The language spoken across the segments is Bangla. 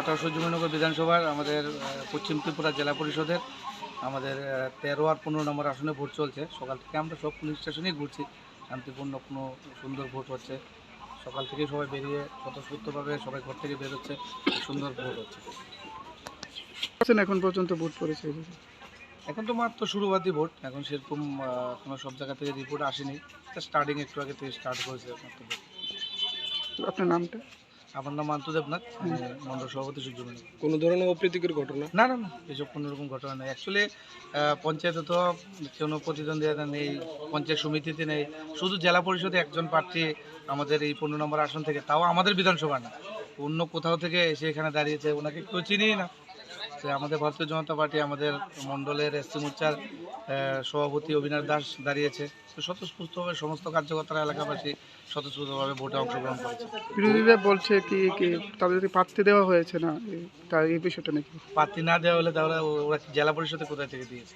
আঠারোশো জমিনগর বিধানসভার আমাদের পশ্চিম ত্রিপুরা জেলা পরিষদের আমাদের তেরো আর পনেরো নম্বর আসনে ভোট চলছে। সকাল থেকে আমরা সব পুলিশ স্টেশনেই ঘুরছি। শান্তিপূর্ণ কোনো সুন্দর ভোট হচ্ছে। সকাল থেকে সবাই বেরিয়ে স্বতঃস্ফূর্তভাবে সবাই ঘর থেকে বেরোচ্ছে সুন্দর ভোট হচ্ছে। এখন পর্যন্ত ভোট পড়েছে এখন তো মাত্র শুরুবাতি ভোট। এখন সেরকম কোনো সব জায়গা থেকে রিপোর্ট আসেনি। স্টার্টিং একটু আগে থেকে স্টার্ট করেছে। আপনার নামটা? আমার নাম আন্তু দেবনাথ মন্ডল সভাপতি সূর্যমণি কোনো ধরনের অপ্রীতিকর ঘটনা? না না না এসব কোনো রকম ঘটনা নেই। অ্যাকচুয়ালি পঞ্চায়েতে তো কোনো প্রতিদ্বন্দ্বিতা নেই পঞ্চায়েত সমিতিতে নেই। শুধু জেলা পরিষদে একজন প্রার্থী আমাদের এই পনেরো নম্বর আসন থেকে তাও আমাদের বিধানসভা না। অন্য কোথাও থেকে এসে এখানে দাঁড়িয়েছে ওনাকে কেউ চিনি না। তো আমাদের ভারতীয় জনতা পার্টি আমাদের মণ্ডলের এসসি মোর্চার সভাপতি অবিনাশ দাস দাঁড়িয়েছে। তো স্বতঃস্ফূর্তভাবে সমস্ত কার্যকর্তারা এলাকাবাসী স্বতঃস্ফূর্তভাবে ভোটে অংশগ্রহণ করেছে। বিরোধীরা বলছে কি কি তাদেরকে প্রার্থী দেওয়া হয়েছে না? এই- তার এই বিষয়টা নাকি? প্রার্থী না দেওয়া হলে তাহলে ওরা জেলা পরিষদে কোথায় থেকে দিয়েছে?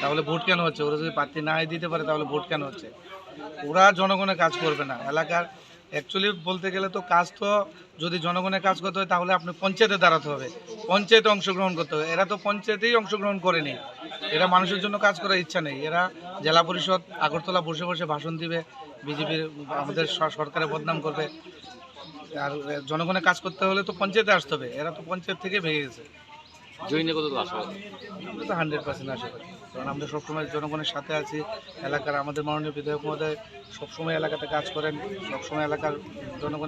তাহলে ভোট কেন হচ্ছে? ওরা যদি প্রার্থী না দিতে পারে তাহলে ভোট কেন হচ্ছে? ওরা জনগণের কাজ করবে না। এলাকার অ্যাকচুয়ালি বলতে গেলে তো কাজ তো যদি জনগণের কাজ করতে হয়, তাহলে আপনি পঞ্চায়েতে দাঁড়াতে হবে। পঞ্চায়েতে অংশগ্রহণ করতে হবে। এরা তো পঞ্চায়েতেই অংশগ্রহণ করেনি এরা মানুষের জন্য কাজ করার ইচ্ছা নেই। এরা জেলা পরিষদ, আগরতলা বসে বসে ভাষণ দিবে। বিজেপির, আমাদের স- সরকারের বদনাম করবে। আর জনগণের কাজ করতে হলে তো পঞ্চায়েতে আসতে হবে। এরা তো পঞ্চায়েত থেকে ভেঙে গেছে। জৈনে কত আশা আমরা তো হান্ড্রেড পার্সেন্ট আশাবাদী কারণ আমরা সবসময় জনগণের সাথে আছি, এলাকার আমাদের মাননীয় বিধায়ক মহোদয় সবসময় এলাকাতে কাজ করেন, সবসময় এলাকার জনগণ